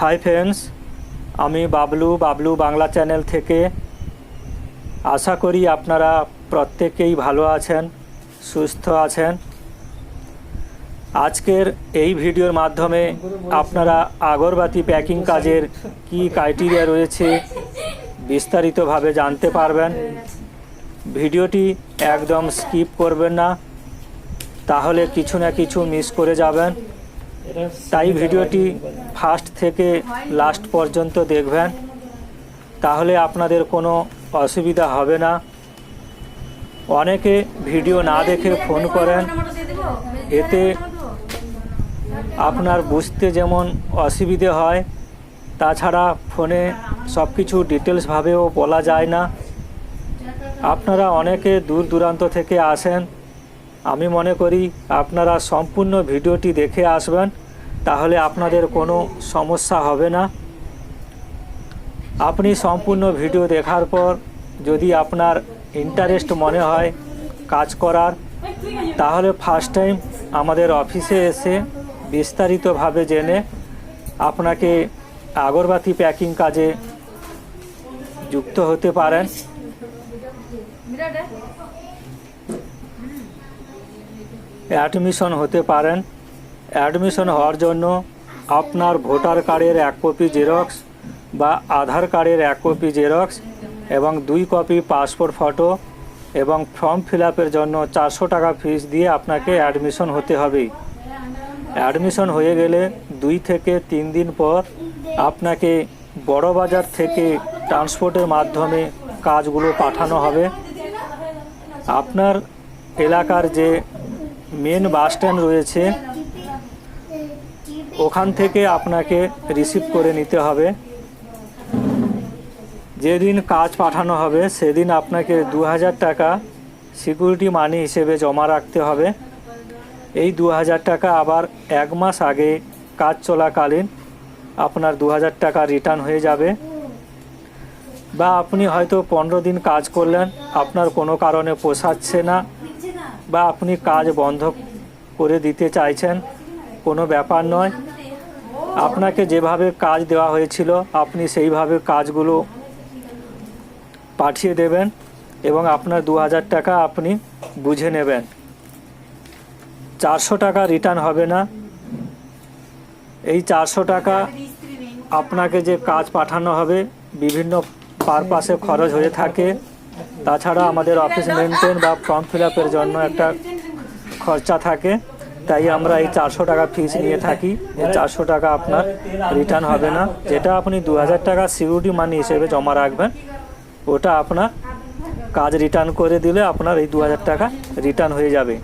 Hi friends আমি Bablu Bablu Bangla channel থেকে। আশা করি আপনারা প্রত্যেকেই ভালো আছেন, সুস্থ আছেন। আজকের এই ভিডিওর মাধ্যমে আপনারা আগরবাতি প্যাকিং কাজের কি ক্রাইটেরিয়া রয়েছে বিস্তারিতভাবে জানতে পারবেন। ভিডিওটি একদম স্কিপ করবেন না, তাহলে কিছু না কিছু মিস করে যাবেন। তাই ভিডিওটি ফার্স্ট থেকে লাস্ট পর্যন্ত দেখবেন। তাহলে আপনাদের কোনো অসুবিধা হবে না। অনেকে ভিডিও না দেখে ফোন করেন। এতে আপনার বুঝতে যেমন অসুবিধে হয়, তাছাড়া ফোনে সব কিছু ডিটেলসভাবেও বলা যায় না। আপনারা অনেকে দূর দূরান্ত থেকে আসেন আমি মনে করি আপনারা সম্পূর্ণ ভিডিওটি দেখে আসবেন, তাহলে আপনাদের কোনো সমস্যা হবে না। আপনি সম্পূর্ণ ভিডিও দেখার পর যদি আপনার ইন্টারেস্ট মনে হয় কাজ করার, তাহলে ফার্স্ট টাইম আমাদের অফিসে এসে বিস্তারিতভাবে জেনে আপনাকে আগরবাতি প্যাকিং কাজে যুক্ত হতে পারেন। অ্যাডমিশন হতে পারেন। অ্যাডমিশন হওয়ার জন্য আপনার ভোটার কার্ডের এক কপি জেরক্স বা আধার কার্ডের এক কপি জেরক্স এবং দুই কপি পাসপোর্ট ফটো এবং ফর্ম ফিল জন্য চারশো টাকা ফিস দিয়ে আপনাকে অ্যাডমিশন হতে হবে। অ্যাডমিশন হয়ে গেলে দুই থেকে তিন দিন পর আপনাকে বড় বাজার থেকে ট্রান্সপোর্টের মাধ্যমে কাজগুলো পাঠানো হবে। আপনার এলাকার যে মেন বাস স্ট্যান্ড রয়েছে। ওখান থেকে আপনাকে রিসিভ করে নিতে হবে। যেদিন কাজ পাঠানো হবে, সেদিন আপনাকে দু হাজার টাকা সিকিউরিটি মানি হিসেবে জমা রাখতে হবে। এই দু হাজার টাকা আবার এক মাস আগে কাজ চলাকালীন আপনার দু হাজার টাকা রিটার্ন হয়ে যাবে। বা আপনি হয়তো পনেরো দিন কাজ করলেন, আপনার কোনো কারণে পোষাচ্ছে না। বা আপনি কাজ বন্ধ করে দিতে চাইছেন, কোনো ব্যাপার নয়। আপনাকে যেভাবে কাজ দেওয়া হয়েছিল, আপনি সেইভাবে কাজগুলো পাঠিয়ে দেবেন এবং আপনার দু হাজার টাকা আপনি বুঝে নেবেন। চারশো টাকা রিটার্ন হবে না। এই চারশো টাকা আপনাকে যে কাজ পাঠানো হবে, বিভিন্ন পারপাসে খরচ হয়ে থাকে। তাছাড়া আমাদের অফিস মেনটেন বা ফর্ম ফিল আপের জন্য একটা খরচা থাকে। তাই আমরা এই চারশো টাকা ফিস নিয়ে থাকি। এই চারশো টাকা আপনার রিটার্ন হবে না। যেটা আপনি দু হাজার টাকা সিকিউরিটি মানি হিসেবে জমা রাখবেন, ওটা আপনার কাজ রিটার্ন করে দিলে আপনার এই দু হাজার টাকা রিটার্ন হয়ে যাবে।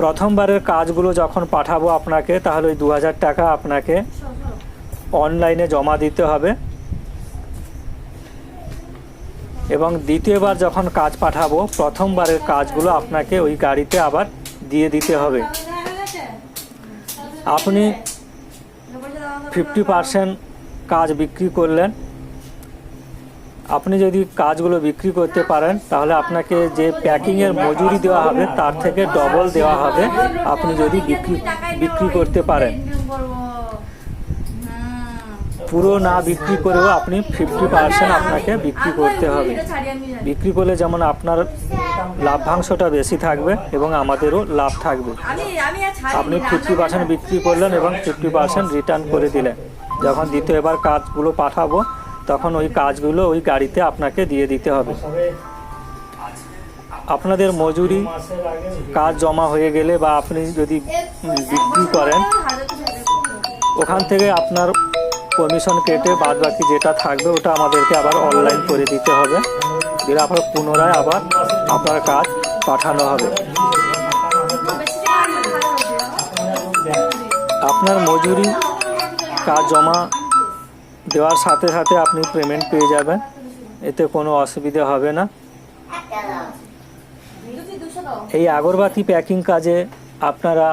প্রথমবারের কাজগুলো যখন পাঠাবো আপনাকে, তাহলে ওই দু হাজার টাকা আপনাকে অনলাইনে জমা দিতে হবে। এবং দ্বিতীয়বার যখন কাজ পাঠাবো, প্রথমবারের কাজগুলো আপনাকে ওই গাড়িতে আবার দিয়ে দিতে হবে। আপনি ফিফটি পারসেন্ট কাজ বিক্রি করলেন। আপনি যদি কাজগুলো বিক্রি করতে পারেন, তাহলে আপনাকে যে প্যাকিংয়ের মজুরি দেওয়া হবে, তার থেকে ডবল দেওয়া হবে। আপনি যদি বিক্রি বিক্রি করতে পারেন। পুরো না বিক্রি করেও আপনি ফিফটি পার্সেন্ট আপনাকে বিক্রি করতে হবে। বিক্রি করলে যেমন আপনার লাভ্যাংশটা বেশি থাকবে এবং আমাদেরও লাভ থাকবে। আপনি ফিফটি পার্সেন্ট বিক্রি করলেন এবং ফিফটি পার্সেন্ট রিটার্ন করে দিলেন। যখন দ্বিতীয়বার কাজগুলো পাঠাবো, তখন ওই কাজগুলো ওই গাড়িতে আপনাকে দিয়ে দিতে হবে। আপনাদের মজুরি কাজ জমা হয়ে গেলে বা আপনি যদি বিক্রি করেন, ওখান থেকে আপনার কমিশন কেটে বাদ বাকি যেটা থাকবে ওটা আমাদেরকে আবার অনলাইন করে দিতে হবে। দিলে আবার পুনরায় আবার আপনার কাজ পাঠানো হবে। আপনার মজুরি কাজ জমা দেওয়ার সাথে সাথে আপনি পেমেন্ট পেয়ে যাবেন। এতে কোনো অসুবিধা হবে না। এই আগরবাতি প্যাকিং কাজে আপনারা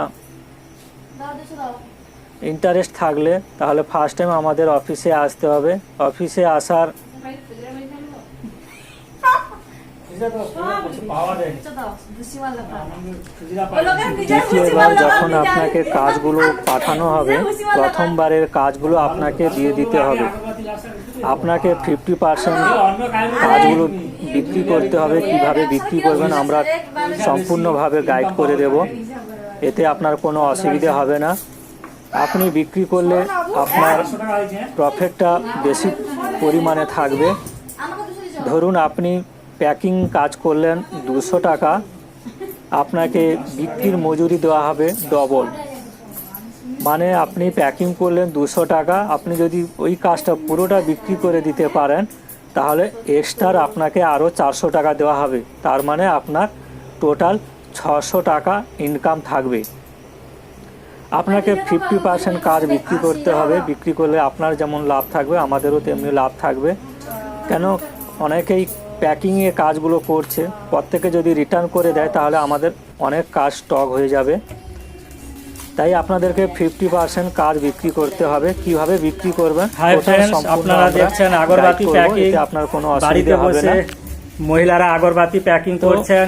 ইন্টারেস্ট থাকলে তাহলে ফার্স্ট টাইম আমাদের অফিসে আসতে হবে। অফিসে আসার দ্বিতীয়বার যখন আপনাকে কাজগুলো পাঠানো হবে, প্রথমবারের কাজগুলো আপনাকে দিয়ে দিতে হবে। আপনাকে ফিফটি পার্সেন্ট কাজগুলো বিক্রি করতে হবে, কীভাবে বিক্রি করবেন আমরা সম্পূর্ণভাবে গাইড করে দেব। এতে আপনার কোনো অসুবিধে হবে না। আপনি বিক্রি করলে আপনার প্রফিটটা বেশি পরিমাণে থাকবে। ধরুন আপনি প্যাকিং কাজ করলেন দুশো টাকা, আপনাকে বিক্রির মজুরি দেওয়া হবে ডবল মানে আপনি প্যাকিং করলেন দুশো টাকা, আপনি যদি ওই কাজটা পুরোটা বিক্রি করে দিতে পারেন, তাহলে এক্সট্রার আপনাকে আরও চারশো টাকা দেওয়া হবে। তার মানে আপনার টোটাল ছশো টাকা ইনকাম থাকবে। আপনাকে ফিফটি পার্সেন্ট কাজ বিক্রি করতে হবে। বিক্রি করলে আপনার যেমন লাভ থাকবে আমাদেরও তেমনি লাভ থাকবে। কেন? অনেকেই প্যাকিংয়ে কাজগুলো করছে। প্রত্যেকে যদি রিটার্ন করে দেয় তাহলে আমাদের অনেক কাজ স্টক হয়ে যাবে। তাই আপনাদেরকে ফিফটি পার্সেন্ট কাজ বিক্রি করতে হবে। কীভাবে বিক্রি করবেন? আপনারা দেখছেন আগরবাতি প্যাকিং আপনার কোনো অসুবিধা হবে না। মহিলারা আগরবাতি প্যাকিং করছেন।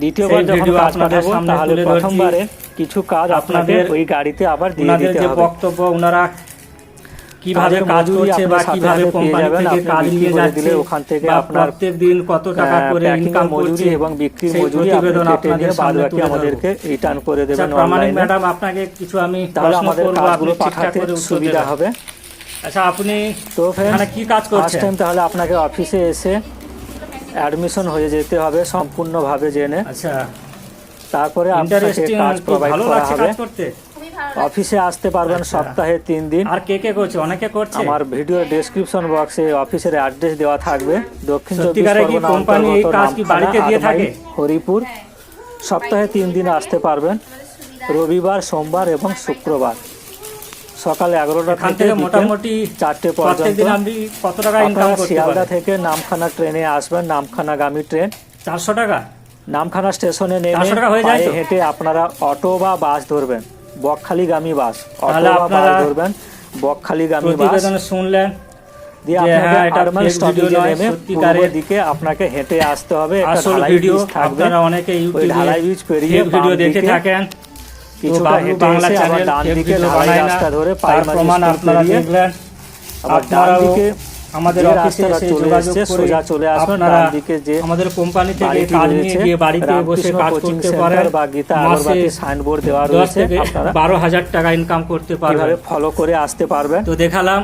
দ্বিতীয়বার যখন কাজ পাঠাবো সামনে তাহলে প্রথমবারে কিছু কাজ আপনাদের ওই গাড়িতে আবার দিয়ে দিতে হবে। বক্তব্য ওনারা কীভাবে কাজ করছে বা কীভাবে কোম্পানি থেকে কাজ নিয়ে যাচ্ছে ওখান থেকে আপনার, প্রত্যেক দিন কত টাকা করে ইনকাম মজুরি এবং বিক্রি মজুরি আবেদন আপনাদের নিয়ে বাদ বাকি আমাদেরকে রিটার্ন করে আচ্ছা, দেবেন প্রামাণিক অনলাইনে ম্যাডাম আপনাকে কিছু আমি প্রশ্ন করব আপনি পাঠাতে সুবিধা হবে। আচ্ছা আপনি তো এখানে কি কাজ ফার্স্ট করছেন? টাইম তাহলে আপনাকে অফিসে এসে অ্যাডমিশন হয়ে যেতে হবে সম্পূর্ণভাবে জেনে। আচ্ছা। তারপরে আপনাকে কাজ প্রোভাইড করা হবে। অফিসে আসতে পারবেন আচ্ছা। সপ্তাহে তিন দিন। আর কে কে করছে? অনেকে করছে? আমার ভিডিও ডেসক্রিপশন বক্সে অফিসের অ্যাড্রেস দেওয়া থাকবে। দক্ষিণ চব্বিশ পরগনা কোম্পানি এই অন্তর্গত কাজ কি বাড়িতে দিয়ে থাকে? হরিপুর। সপ্তাহে তিন দিন আসতে পারবেন। রবিবার সোমবার এবং শুক্রবার। সকাল এগারোটা থেকে মোটামুটি চারটে পর্যন্ত শিয়ালদা থেকে নামখানা ট্রেনে আসবেন নামখানাগামী ট্রেন চারশো টাকা? নামখানা স্টেশনে নেমে 400 টাকা যায় পায়ে হেঁটে আপনারা অটো বা বাস ধরবেন। বকখালিগামী বাস। অটো বা বাস আপনারা ধরবেন। বকখালিগামী বাস। শুনলেন দিয়ে আপনাকে হ্যাঁ, আরমান স্টপেজে নেমে পূর্ব দিকে আপনাকে হেঁটে আসতে হবে। একটা ঢালাই ভিডিও ব্রিজ থাকবে। আপনারা অনেকে ইউটিউবে ঢালাই ব্রিজ পেরিয়ে ভিডিও দেখে থাকেন। কিছুটা হেঁটে এসে আবার ডান দিকে ঢালাই রাস্তা ধরে তার প্রাইমারি প্রমাণ স্কুল আপনারা পেরিয়ে আবার ডান দিকে আমাদের অফিসে এসে যোগাযোগ করে সোজা চলে আপনারা আমাদের কোম্পানি থেকে কাজ নিয়ে গিয়ে বাড়িতে বসে কাজ করতে পারেন। বা গীতা আগরবাতি সাইনবোর্ড দেওয়া রয়েছে আপনারা। বারো হাজার টাকা ইনকাম করতে পারবেন। ফলো করে আসতে পারবেন? তো দেখালাম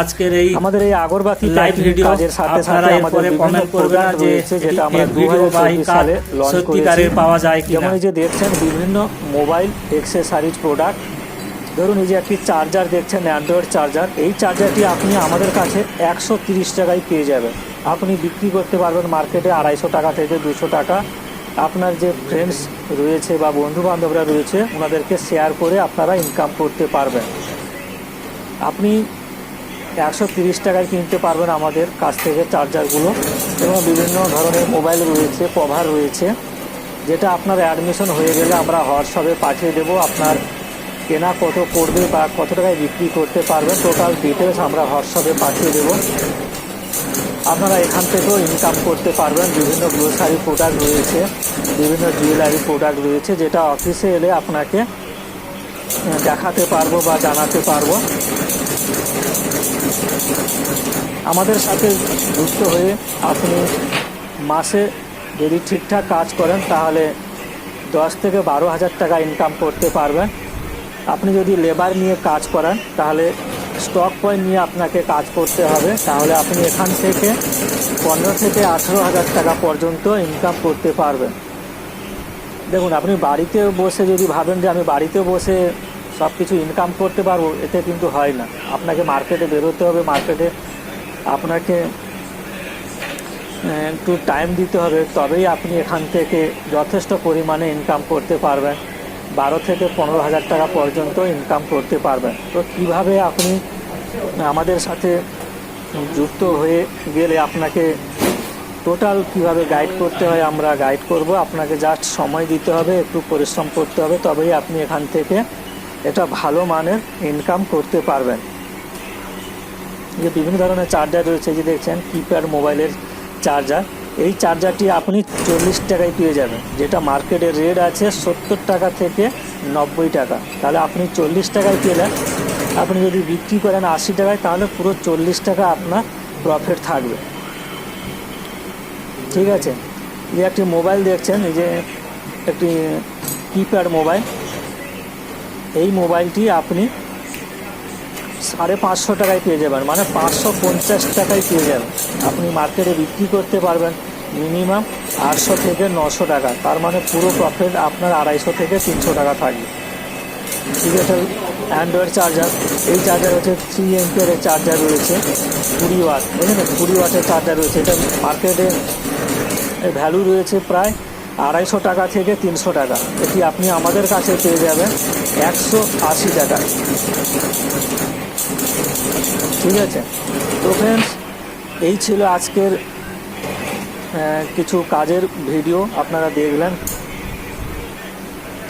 আজকের এই আমাদের এই আগরবাতি লাইভ ভিডিও কাজের সাথে সাথে আমাদের বিভিন্ন কমেন্ট করবেন যে যেটা আমরা এই দু ভিডিও বা এই কাজ সালে লঞ্চ করেছি। সত্যিকারের পাওয়া যায় কিনা। যেমন এই যে দেখছেন বিভিন্ন মোবাইল এক্সেসারিজ প্রোডাক্ট ধরুন এই যে একটি চার্জার দেখছেন অ্যান্ড্রয়েড চার্জার এই চার্জারটি আপনি আমাদের কাছে একশো তিরিশ টাকায় পেয়ে যাবেন। আপনি বিক্রি করতে পারবেন মার্কেটে আড়াইশো টাকা থেকে দুশো টাকা। আপনার যে ফ্রেন্ডস রয়েছে বা বন্ধু বান্ধবরা রয়েছে, ওনাদেরকে শেয়ার করে আপনারা ইনকাম করতে পারবেন। আপনি একশো তিরিশ টাকায় কিনতে পারবেন আমাদের কাছ থেকে চার্জারগুলো এবং বিভিন্ন ধরনের মোবাইল রয়েছে কভার রয়েছে, যেটা আপনার অ্যাডমিশন হয়ে গেলে আমরা হোয়াটসঅ্যাপে পাঠিয়ে দেবো। আপনার কেনা কত পড়বে বা কত টাকায় বিক্রি করতে পারবেন টোটাল ডিটেলস আমরা হোয়াটসঅ্যাপে পাঠিয়ে দেবো। আপনারা এখান থেকেও ইনকাম করতে পারবেন, বিভিন্ন গ্রোসারি প্রোডাক্ট রয়েছে, বিভিন্ন জুয়েলারি প্রোডাক্ট রয়েছে, যেটা অফিসে এলে আপনাকে দেখাতে পারব বা জানাতে পারব। আমাদের সাথে যুক্ত হয়ে আপনি মাসে যদি ঠিকঠাক কাজ করেন, তাহলে দশ থেকে বারো হাজার টাকা ইনকাম করতে পারবেন। আপনি যদি লেবার নিয়ে কাজ করেন, তাহলে স্টক পয়েন্ট নিয়ে আপনাকে কাজ করতে হবে। তাহলে আপনি এখান থেকে পনেরো থেকে আঠেরো হাজার টাকা পর্যন্ত ইনকাম করতে পারবেন। দেখুন, আপনি বাড়িতে বসে যদি ভাবেন যে আমি বাড়িতে বসে সব কিছু ইনকাম করতে পারব, এতে কিন্তু হয় না। আপনাকে মার্কেটে বেরোতে হবে মার্কেটে আপনাকে একটু টাইম দিতে হবে, তবেই আপনি এখান থেকে যথেষ্ট পরিমাণে ইনকাম করতে পারবেন। বারো থেকে পনেরো হাজার টাকা পর্যন্ত ইনকাম করতে পারবেন। তো কীভাবে আপনি আমাদের সাথে যুক্ত হয়ে গেলে আপনাকে টোটাল কীভাবে গাইড করতে হয় আমরা গাইড করব। আপনাকে জাস্ট সময় দিতে হবে, একটু পরিশ্রম করতে হবে, তবেই আপনি এখান থেকে এটা ভালো মানের ইনকাম করতে পারবেন। যে বিভিন্ন ধরনের চার্জার রয়েছে যে দেখছেন কিপ্যাড মোবাইলের চার্জার এই চার্জারটি আপনি চল্লিশ টাকায় পেয়ে যাবেন। যেটা মার্কেটের রেট আছে সত্তর টাকা থেকে নব্বই টাকা। তাহলে আপনি চল্লিশ টাকায় পেলেন। আপনি যদি বিক্রি করেন আশি টাকায়, তাহলে পুরো চল্লিশ টাকা আপনার প্রফিট থাকবে। ঠিক আছে? এই একটি মোবাইল দেখছেন, এই যে একটি কিপ্যাড মোবাইল এই মোবাইলটি আপনি সাড়ে পাঁচশো টাকায় পেয়ে যাবেন মানে পাঁচশো পঞ্চাশ টাকায় পেয়ে যাবেন। আপনি মার্কেটে বিক্রি করতে পারবেন। মিনিমাম আটশো থেকে নশো টাকা। তার মানে পুরো প্রফিট আপনার আড়াইশো থেকে তিনশো টাকা থাকবে। ঠিক আছে? অ্যান্ড্রয়েড চার্জার এই চার্জার হচ্ছে থ্রি এমপিয়ার চার্জার রয়েছে, কুড়ি ওয়াট বুঝলেন? কুড়ি ওয়াটের চার্জার রয়েছে। এটা মার্কেটে ভ্যালু রয়েছে প্রায় আড়াইশো টাকা থেকে তিনশো টাকা। এটি আপনি আমাদের কাছে পেয়ে যাবেন একশো আশি টাকা ঠিক আছে? তো ফ্রেন্ডস এই ছিল আজকের কিছু কাজের ভিডিও আপনারা দেখলেন।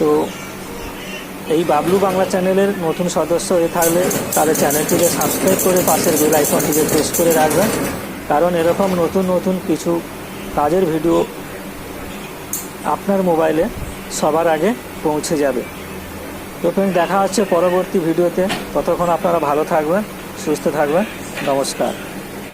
তো এই বাবলু বাংলা চ্যানেলের নতুন সদস্য হয়ে থাকলে তাদের চ্যানেলটিকে সাবস্ক্রাইব করে পাশের বেল আইকনটিকে প্রেস করে রাখবেন। কারণ এরকম নতুন নতুন কিছু কাজের ভিডিও আপনার মোবাইলে সবার আগে পৌঁছে যাবে। তো ফ্রেন্ড দেখা হচ্ছে পরবর্তী ভিডিওতে। ততক্ষণ আপনারা ভালো থাকবেন, সুস্থ থাকবেন। নমস্কার।